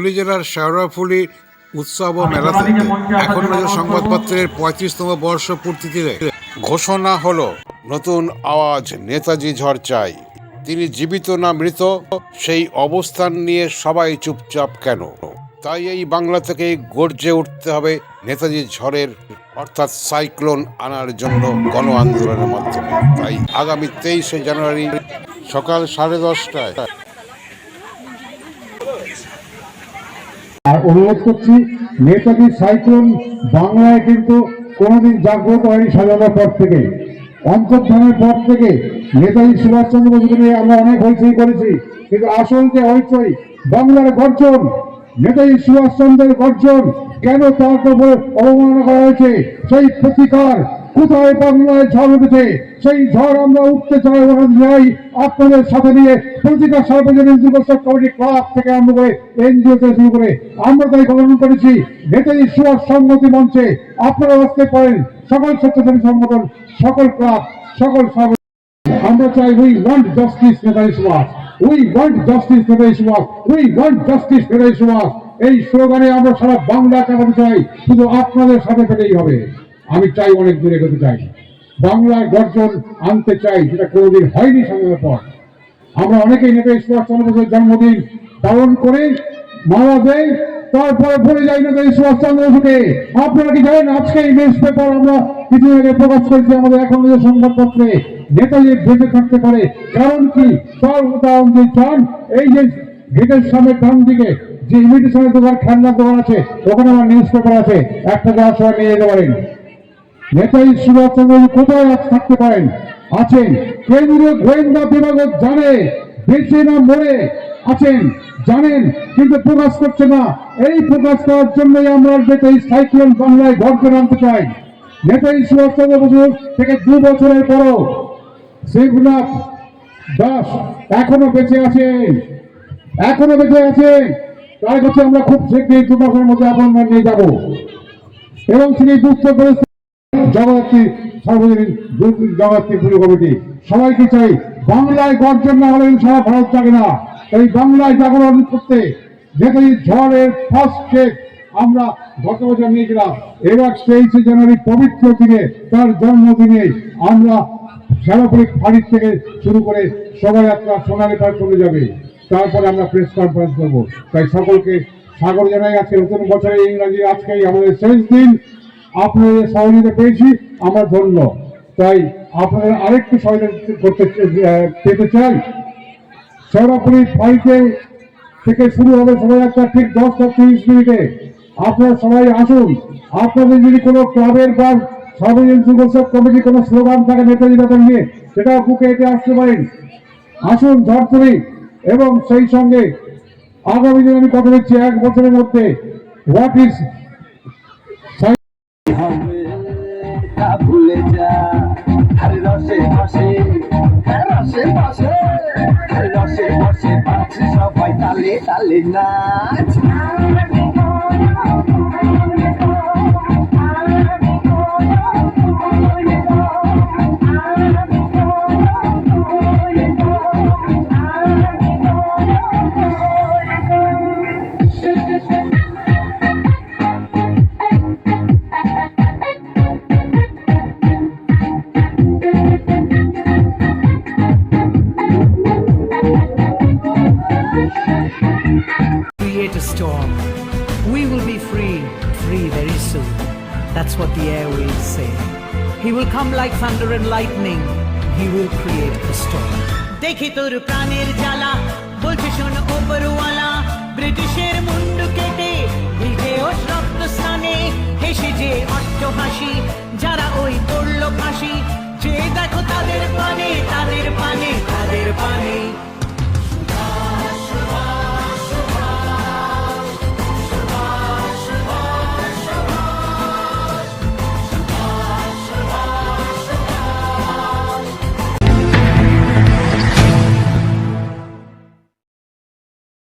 হুগলি জেলার শেওড়াফুলি উৎসব ও মেলাতে এখন সংবাদপত্রের পঁয়ত্রিশতম বর্ষ পূর্তিতে ঘোষণা হলো নতুন আওয়াজ নেতাজি ঝড় চাই তিনি জীবিত না মৃত সেই অবস্থান নিয়ে সবাই চুপচাপ কেন? তাই এই বাংলা থেকে গর্জে উঠতে হবে নেতাজি ঝড়ের অর্থাৎ সাইক্লোন আনার জন্য গণ আন্দোলনের মাধ্যমে। তাই আগামী তেইশে জানুয়ারি সকাল সাড়ে দশটায় অনুরোধ করছি, নেতাজি সাইক্লোন বাংলায় কিন্তু কোনোদিন জাগ্রত হয়নি স্বাধীনতার পর থেকে। অন্তর্ধানের পর থেকে নেতাজি সুভাষচন্দ্র বসুকে নিয়ে আমরা অনেক হইচই করেছি, কিন্তু আসল যে হইচই, বাংলার গর্জন, নেতাজি সুভাষচন্দ্রের গর্জন, কেন তার উপর অবমাননা করা হয়েছে, সেই প্রতিকার কোথায় বাংলায় ঝড় উঠেছে? সেই ঝড় আমরা উঠতে চাই যাই আপনাদের সাথে নিয়ে প্রতিটা সার্বজনীন যুবসক কমিটি ক্লাব থেকে আরম্ভ করে এনজিও থেকে শুরু করে আমরা তাই গঠন করেছি। নেতাজি সুভাষ সংগতি মঞ্চে আপনারা আসতে পারেন। সকল স্বেচ্ছাসেবী সংগঠন, সকল ক্লাব, সকল আমরা চাই we want justice Netaji Subhash. We want justice Netaji Subhash. We want justice Netaji Subhash. এই স্লোগানে আমরা সারা বাংলা কাটাতে চাই। শুধু আপনাদের সাথে পেলেই হবে। আমি চাই অনেক দূরে এগোতে চাই। বাংলার গর্জন আনতে চাই সেটা কোনোদিন হয়নি স্বাধীনতার পর আমরা অনেকেই নেতা নেতাজি সুভাষচন্দ্র বসুর জন্মদিন পালন করে মারা দেয় তারপরে ভুলে যাই নেতাজি সুভাষচন্দ্র বসুকে আপনারা কি জানেন, আজকে এই নিউজ পেপার আমরা কিছু আগে প্রকাশ করেছি আমাদের এখন যে সংবাদপত্রে নেতাজি বেঁচে থাকতে পারে, কারণ কি? তার উদাহরণ যে চান, এই যে গেটের সামনে ডান দিকে যে ইমিটেশনের দোকান, খেলনার দোকান আছে, ওখানে আমার নিউজ পেপার আছে, একটা যাওয়ার সময় নিয়ে যেতে পারেন। নেতাজি সুভাষচন্দ্র কোথায় আজ থাকতে পারেন? আছেন। কেন্দ্রীয় গোয়েন্দা বিভাগ জানে। বেঁচে না মরে আছেন। জানেন, কিন্তু প্রকাশ করছে না। এই প্রকাশ করার জন্যই আমরা নেতাজি সাইক্লোন বাংলায় গর্জন আনতে চাই। নেতাজি সুভাষচন্দ্র বসু থেকে দু বছরের পরও শিবনাথ দাস এখনও বেঁচে আছেন এখনও বেঁচে আছেন তার কাছে আমরা খুব শীঘ্রই দু মাসের মধ্যে অ্যাপয়েন্টমেন্ট নিয়ে যাব। এবং তিনি দুঃখ পরিস্থিতি জগদ্ধাত্রী সর্বজনীন জগদ্ধাত্রী পুরো কমিটি। সবাইকে চাই বাংলায় গর্জন না হলে সারা ভারত থাকে না। এই বাংলায় জাগরণ করতে নেতাজি ঝড়ের ফার্স্ট চেক আমরা গত বছর নিয়েছিলাম। এবার তেইশে জানুয়ারি পবিত্র দিনে তার জন্মদিনে আমরা সারাপুরি ফাঁড়ির থেকে শুরু করে শোভাযাত্রা সোনালী পার চলে যাবে। তারপরে আমরা প্রেস কনফারেন্স করব। তাই সকলকে স্বাগত জানাই আজকে নতুন বছরে ইংরাজি আজকেই আমাদের শেষ দিন। আপনাদের সহযোগিতা পেয়েছি, আমরা ধন্য তাই আপনাদের আরেকটু সহযোগিতা করতে পেতে চাই। সৌরপুরী বাড়িতে থেকে শুরু হবে শোভাযাত্রা ঠিক দশটা তিরিশ মিনিটে। আপনারা সবাই আসুন। আপনাদের যদি কোনো ক্লাবের বা সর্বজনীন যুবসব কমিটি কোনো স্লোগান থাকে নেতাজি ব্যাপার নিয়ে, সেটাও বুকে এতে আসতে পারেন। আসুন ঝড়পুরি এবং সেই সঙ্গে আগামী দিনে আমি কথা দিচ্ছি এক বছরের মধ্যে। হোয়াট ইজ তা ভুলে যা। আরে রসে বসে আরে রসে বসে রসে বসে পাচ্ছে সবাই তালে তালে নাচ। Create a storm. We will be free, free very soon. That's what the airwaves say. He will come like thunder and lightning. He will create a storm. দেখি তোর প্রাণের জ্বালা বলছে শোন ওপরওয়ালা ব্রিটিশের মুন্ডু কেটে ভিজে ও রক্ত স্নানে হেসে যে অট্ট হাসি যারা ওই পড়ল ফাঁসি যে দেখো তাদের পানে তাদের পানে তাদের পানে